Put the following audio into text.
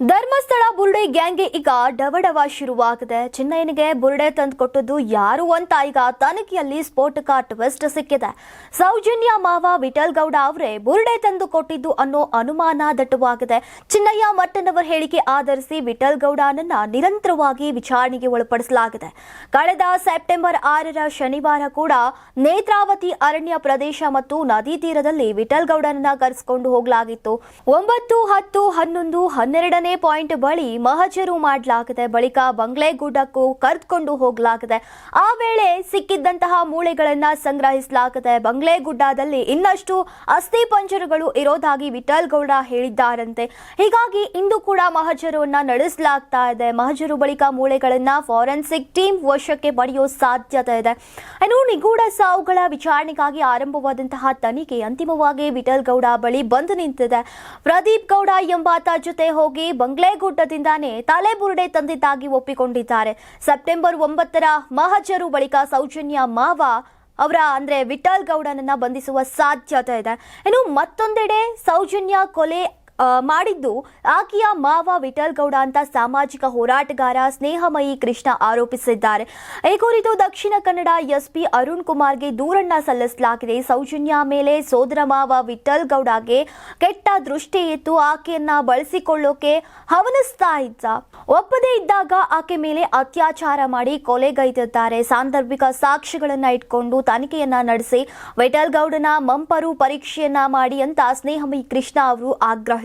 ಧರ್ಮಸ್ಥಳ ಬುರುಡೆ ಗ್ಯಾಂಗ್ಗೆ ಈಗ ಡವಡವ ಶುರುವಾಗಿದೆ. ಚಿನ್ನಯ್ಯನಿಗೆ ಬುರುಡೆ ತಂದು ಕೊಟ್ಟದ್ದು ಯಾರು ಅಂತ ಈಗ ತನಿಖೆಯಲ್ಲಿ ಸ್ಫೋಟಕ ಟ್ವಿಸ್ಟ್ ಸಿಕ್ಕಿದೆ. ಸೌಜನ್ಯ ಮಾವ ವಿಠಲ್ ಗೌಡ ಅವರೇ ಬುರುಡೆ ತಂದು ಕೊಟ್ಟಿದ್ದು ಅನ್ನೋ ಅನುಮಾನ ದಟ್ಟವಾಗಿದೆ. ಚಿನ್ನಯ್ಯ ಮಟ್ಟನವರ ಹೇಳಿಕೆ ಆಧರಿಸಿ ವಿಠಲ್ ಗೌಡನನ್ನ ನಿರಂತರವಾಗಿ ವಿಚಾರಣೆಗೆ ಒಳಪಡಿಸಲಾಗಿದೆ. ಕಳೆದ ಸೆಪ್ಟೆಂಬರ್ ಆರರ ಶನಿವಾರ ಕೂಡ ನೇತ್ರಾವತಿ ಅರಣ್ಯ ಪ್ರದೇಶ ಮತ್ತು ನದಿ ತೀರದಲ್ಲಿ ವಿಠಲ್ ಗೌಡನನ್ನ ಕರೆಸಿಕೊಂಡು ಹೋಗಲಾಗಿತ್ತು. ಒಂಬತ್ತು, ಹತ್ತು, ಹನ್ನೊಂದು, ಹನ್ನೆರಡನೇ ಪಾಯಿಂಟ್ ಬಳಿ ಮಹಜರು ಮಾಡಲಾಗಿದೆ ಬಳಿಕ ಬಂಗ್ಲೆಗುಡ್ಡಕ್ಕೂ ಕರೆದುಕೊಂಡು ಹೋಗಲಾಗಿದೆ, ಆ ವೇಳೆ ಸಿಕ್ಕಿದ್ದಂತಹ ಮೂಳೆಗಳನ್ನು ಸಂಗ್ರಹಿಸಲಾಗಿದೆ ಬಂಗ್ಲೆಗುಡ್ಡದಲ್ಲಿ ಇನ್ನಷ್ಟು ಅಸ್ಥಿ ಪಂಜರಗಳು ಇರೋದಾಗಿ ವಿಠಲ್ ಗೌಡ ಹೇಳಿದ್ದಾರಂತೆ. ಹೀಗಾಗಿ ಇಂದು ಕೂಡ ಮಹಜರನ್ನು ನಡೆಸಲಾಗ್ತಾ ಇದೆ. ಮಹಜರು ಬಳಿಕ ಮೂಳೆಗಳನ್ನು ಫಾರೆನ್ಸಿಕ್ ಟೀಮ್ ವಶಕ್ಕೆ ಪಡೆಯೋ ಸಾಧ್ಯತೆ ಇದೆ. ಇನ್ನು ನಿಗೂಢ ಸಾವುಗಳ ವಿಚಾರಣೆಗಾಗಿ ಆರಂಭವಾದಂತಹ ತನಿಖೆ ಅಂತಿಮವಾಗಿ ವಿಠಲ್ ಗೌಡ ಬಳಿ ಬಂದು ನಿಂತಿದೆ. ಪ್ರದೀಪ್ ಗೌಡ ಎಂಬಾತ ಜೊತೆ ಹೋಗಿ ಬಂಗ್ಲೆಗುಡ್ಡದಿಂದಾನೇ ತಲೆಬುರುಡೆ ತಂದಿದ್ದಾಗಿ ಒಪ್ಪಿಕೊಂಡಿದ್ದಾರೆ. ಸೆಪ್ಟೆಂಬರ್ ಒಂಬತ್ತರ ಮಹಜರು ಬಳಿಕ ಸೌಜನ್ಯ ಮಾವ ಅವರ, ಅಂದ್ರೆ ವಿಠಲ್ ಗೌಡನನ್ನ ಬಂಧಿಸುವ ಸಾಧ್ಯತೆ ಇದೆ. ಇನ್ನು ಮತ್ತೊಂದೆಡೆ ಸೌಜನ್ಯ ಕೊಲೆ ಮಾಡಿದ್ದು. ಆಕೆಯ ಮಾವ ವಿಠಲ್ ಗೌಡ ಅಂತ ಸಾಮಾಜಿಕ ಹೋರಾಟಗಾರ ಸ್ನೇಹಮಯಿ ಕೃಷ್ಣ ಆರೋಪಿಸಿದ್ದಾರೆ. ಈ ಕುರಿತು ದಕ್ಷಿಣ ಕನ್ನಡ ಎಸ್ಪಿ ಅರುಣ್ ಕುಮಾರ್ಗೆ ದೂರನ್ನ ಸಲ್ಲಿಸಲಾಗಿದೆ. ಸೌಜನ್ಯ ಮೇಲೆ ಸೋದರ ಮಾವ ವಿಠಲ್ ಗೌಡಗೆ ಕೆಟ್ಟ ದೃಷ್ಟಿ ಇತ್ತು. ಆಕೆಯನ್ನ ಬಳಸಿಕೊಳ್ಳೋಕೆ ಹವನಿಸ್ತಾ ಇದ್ದ ಒಪ್ಪದೇ ಇದ್ದಾಗ ಆಕೆ ಮೇಲೆ ಅತ್ಯಾಚಾರ ಮಾಡಿ ಕೊಲೆಗೈದಿದ್ದಾರೆ ಸಾಂದರ್ಭಿಕ ಸಾಕ್ಷಿಗಳನ್ನ ಇಟ್ಕೊಂಡು ತನಿಖೆಯನ್ನ ನಡೆಸಿ ವಿಠಲ್ ಗೌಡನ ಮಂಪರು ಪರೀಕ್ಷೆಯನ್ನ ಮಾಡಿ ಅಂತ ಸ್ನೇಹಮಯಿ ಕೃಷ್ಣ ಅವರು ಆಗ್ರಹಿಸಿದ್ದಾರೆ.